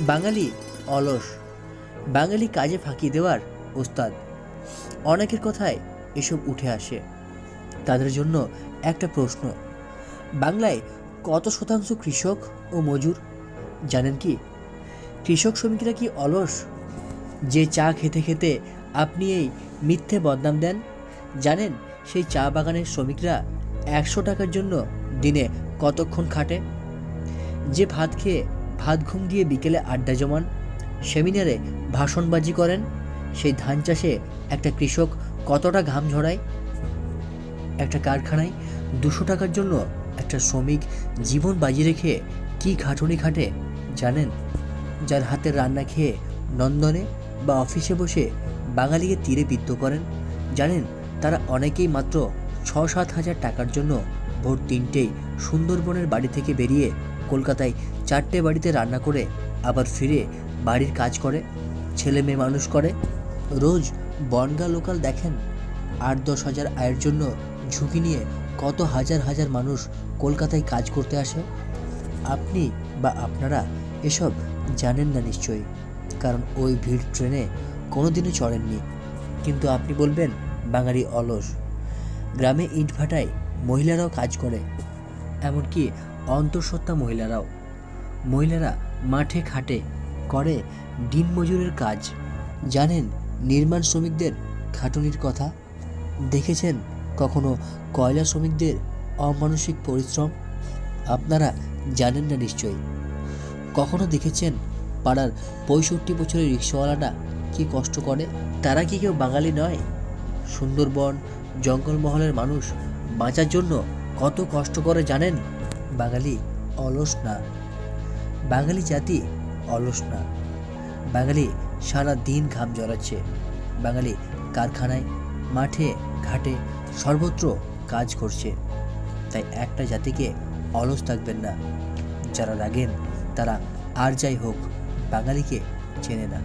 বাঙালি অলস, বাঙালি কাজে ফাঁকি দেওয়ার ওস্তাদ। অনেকের কথায় এসব উঠে আসে। তাদের জন্য একটা প্রশ্ন, বাংলায় কত শতাংশ কৃষক ও মজুর? জানেন কি? কৃষক শ্রমিকরা কি অলস? যে চা খেতে খেতে আপনি এই মিথ্যে বদনাম দেন? জানেন, সেই চা বাগানের শ্রমিকরা একশো টাকার জন্য দিনে কতক্ষণ খাটে? যে ভাত খেয়ে ভাত ঘুম দিয়ে বিকেলে আড্ডা জমান। সেমিনারে ভাষণবাজি করেন। সেই ধান চাষে একটা কৃষক কতটা ঘাম ঝরায়? একটা কারখানায় দুশো টাকার জন্য একটা শ্রমিক জীবন বাজি রেখে কি খাটুনি খাটে জানেন? যার হাতের রান্না খেয়ে নন্দনে বা অফিসে বসে বাঙালিকে তীরে বিত্ত করেন। জানেন, তারা অনেকেই মাত্র ছ সাত হাজার টাকার জন্য ভোর তিনটেই সুন্দরবনের বাড়ি থেকে বেরিয়ে কলকাতায় চারটে বাড়িতে রান্না করে আবার ফিরে বাড়ির কাজ করে, ছেলে মেয়ে মানুষ করে। রোজ বনগা লোকাল দেখেন, আট দশ হাজার আয়ের জন্য ঝুঁকি নিয়ে কত হাজার হাজার মানুষ কলকাতায় কাজ করতে আসে। আপনি বা আপনারা এসব জানেন না নিশ্চয়ই, কারণ ওই ভিড় ট্রেনে কোনোদিনও চড়েননি। কিন্তু আপনি বলবেন, বাঙালি অলস। গ্রামে ইটভাটায় মহিলারাও কাজ করে, এমনকি অন্তঃসত্ত্বা মহিলারাও। মহিলারা মাঠে খাটে করে দিন মজুরের কাজ। জানেন নির্মাণ শ্রমিকদের খাটুনির কথা? দেখেছেন কখনো কয়লা শ্রমিকদের অমানসিক পরিশ্রম? আপনারা জানেন না নিশ্চয়ই। কখনো দেখেছেন পাড়ার পঁয়ষট্টি বছরের রিক্সাওয়ালাটা কি কষ্ট করে? তারা কি কেউ বাঙালি নয়? সুন্দরবন, জঙ্গলমহলের মানুষ বাঁচার জন্য কত কষ্ট করে জানেন? বাঙালি অলস না। বাঙালি জাতি অলস না। বাঙালি সারা দিন ঘাম জড়াচ্ছে। বাঙালি কারখানায়, মাঠে, ঘাটে সর্বত্র কাজ করছে। তাই একটা জাতিকে অলস থাকবেন না। যারা রাগেন, তারা আর যাই হোক বাঙালিকে চেনে না।